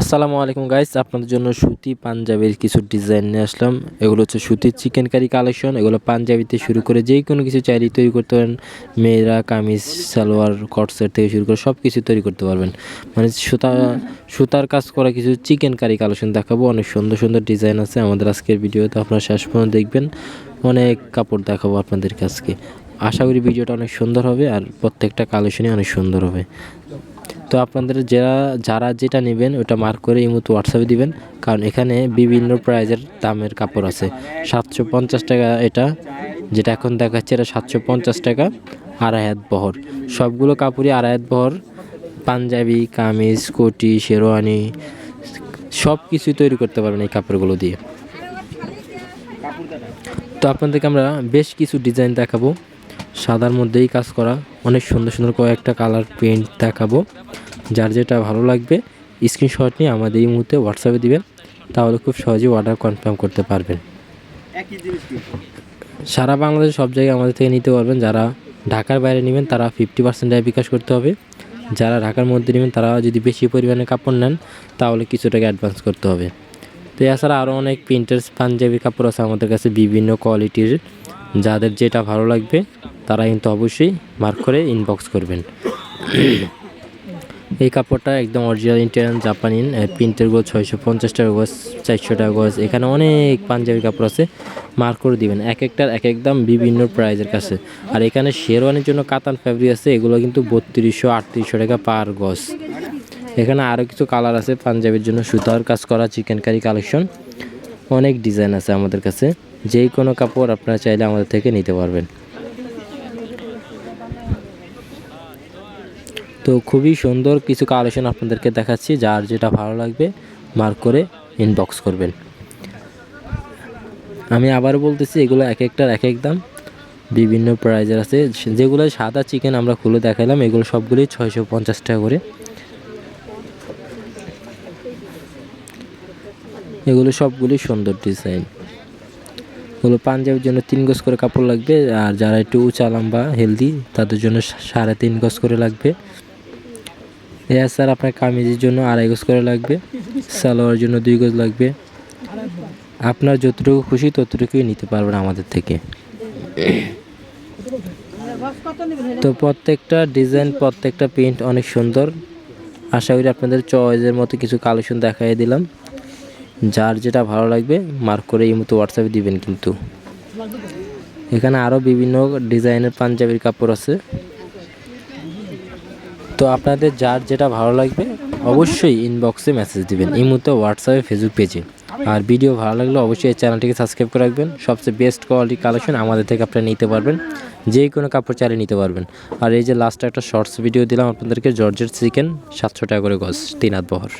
আসসালামু আলাইকুম গাইস আপনাদের জন্য সুতি, পাঞ্জাবির কিছু ডিজাইন নিয়ে আসলাম। এগুলো হচ্ছে সুতির চিকেন কারি কালেকশন এগুলো পাঞ্জাবিতে শুরু করে যেই কোনো কিছু চাইলেই তৈরি করতে পারেন। মেয়েরা, কামিজ, সালোয়ার কটসেট থেকে শুরু করে সব কিছু তৈরি করতে পারবেন। মানে সুতা, সুতার কাজ করা কিছু চিকেন কারি কালেকশন দেখাবো। অনেক সুন্দর সুন্দর ডিজাইন আছে আমাদের আজকের ভিডিওতে। আপনারা শেষ পর্যন্ত দেখবেন। অনেক কাপড় দেখাবো আপনাদের কাছকে। আশা করি ভিডিওটা অনেক সুন্দর হবে আর প্রত্যেকটা কালেকশনই অনেক সুন্দর হবে। তো আপনাদের যারা যারা যেটা নেবেন ওটা মার্ক করে এই মতো হোয়াটসঅ্যাপে দিবেন, কারণ এখানে বিভিন্ন প্রাইজের দামের কাপড় আছে। সাতশো পঞ্চাশ টাকা এটা, যেটা এখন দেখাচ্ছে এটা সাতশো পঞ্চাশ টাকা, আড়াই হাত বহর। সবগুলো কাপড়ই আড়াই হাত বহর, পাঞ্জাবি, কামিজ, কোটি, শেরওয়ানি, সব কিছুই তৈরি করতে পারবেন এই কাপড়গুলো দিয়ে। তো আপনাদেরকে আমরা বেশ কিছু ডিজাইন দেখাবো। সাদার মধ্যেই কাজ করা। অনেক সুন্দর সুন্দর কয়েকটা কালার প্রিন্ট দেখাবো। যার যেটা ভালো লাগবে স্ক্রিনশট নিয়ে আমাদের এই মুহূর্তে হোয়াটসঅ্যাপে দিবেন। তাহলে খুব সহজেই অর্ডার কনফার্ম করতে পারবেন। সারা বাংলাদেশ সব জায়গায় আমাদের থেকে নিতে পারবেন। যারা ঢাকার বাইরে নেবেন তারা ফিফটি পার্সেন্ট বিকাশ করতে হবে। যারা ঢাকার মধ্যে নেবেন তারা যদি বেশি পরিমাণে কাপড় নেন তাহলে কিছু টাকা অ্যাডভান্স করতে হবে। তো এছাড়া আরও অনেক প্রিন্টার পাঞ্জাবি কাপড় আছে আমাদের কাছে। বিভিন্ন কোয়ালিটির যাদের যেটা ভালো লাগবে তারা কিন্তু অবশ্যই মার্ক করে ইনবক্স করবেন। এই কাপড়টা একদম অরিজিনাল ইন্ডিয়ান জাপানিন প্রিন্টের গোজ ছয়শো পঞ্চাশ টাকা গোজ চারশো টাকা গোজ এখানে অনেক পাঞ্জাবি কাপড় আছে মার্ক করে দিবেন। এক একটার এক এক দাম বিভিন্ন প্রাইজের কাছে। আর এখানে শেরওয়ানির জন্য কাতান ফ্যাব্রিক আছে, এগুলো কিন্তু বত্রিশশো, আটত্রিশশো টাকা পার গজ এখানে আরও কিছু কালার আছে, পাঞ্জাবির জন্য সুতার কাজ করা চিকেন কারি কালেকশন অনেক ডিজাইন আছে আমাদের কাছে যেই কোনো কাপড় আপনারা চাইলে আমাদের থেকে নিতে পারবেন। তো খুবই সুন্দর কিছু কালেকশন আপনাদেরকে দেখাচ্ছি, যার যেটা ভালো লাগবে মার্ক করে ইনবক্স করবেন। আমি আবার বলতেছি, এগুলো এক একটার এক এক দাম। বিভিন্ন প্রাইজের আছে। যেগুলো সাদা চিকেন আমরা খুলে দেখালাম এগুলো সবগুলি ছয়শো পঞ্চাশ টাকা করে। এগুলো সবগুলি সুন্দর ডিজাইন এগুলো পাঞ্জাবের জন্য তিন গজ করে কাপড় লাগবে, আর যারা একটু উঁচা লম্বা হেলদি তাদের জন্য সাড়ে তিন গজ করে লাগবে। এছাড়া আপনার কামিজের জন্য আড়াই গজ করে লাগবে, সালোয়ারের জন্য দুই গজ লাগবে। আপনার যতটুকু খুশি ততটুকুই নিতে পারবেন আমাদের থেকে। তো প্রত্যেকটা ডিজাইন, প্রত্যেকটা প্রিন্ট অনেক সুন্দর। আশা করি আপনাদের চয়েসের মতো কিছু কালেকশন দেখাই দিলাম। যার যেটা ভালো লাগবে মার্ক করে এই মতো হোয়াটসঅ্যাপে দিবেন কিন্তু। এখানে আরও বিভিন্ন ডিজাইনের পাঞ্জাবির কাপড় আছে। তো আপনাদের যার যেটা ভালো লাগবে অবশ্যই ইনবক্সে মেসেজ দিবেন। এই মুহূর্তে হোয়াটসঅ্যাপে ফেসবুক পেজে আর ভিডিও ভালো লাগলে অবশ্যই এই চ্যানেলটিকে সাবস্ক্রাইব করে রাখবেন। সবচেয়ে বেস্ট কোয়ালিটি কালেকশন আমাদের থেকে আপনারা নিতে পারবেন। যে কোনো কাপড় চালিয়ে নিতে পারবেন। আর এই যে লাস্টে একটা শর্টস ভিডিও দিলাম আপনাদেরকে জর্জের চিকেন সাতশো টাকা করে গজ তিন হাত বহর।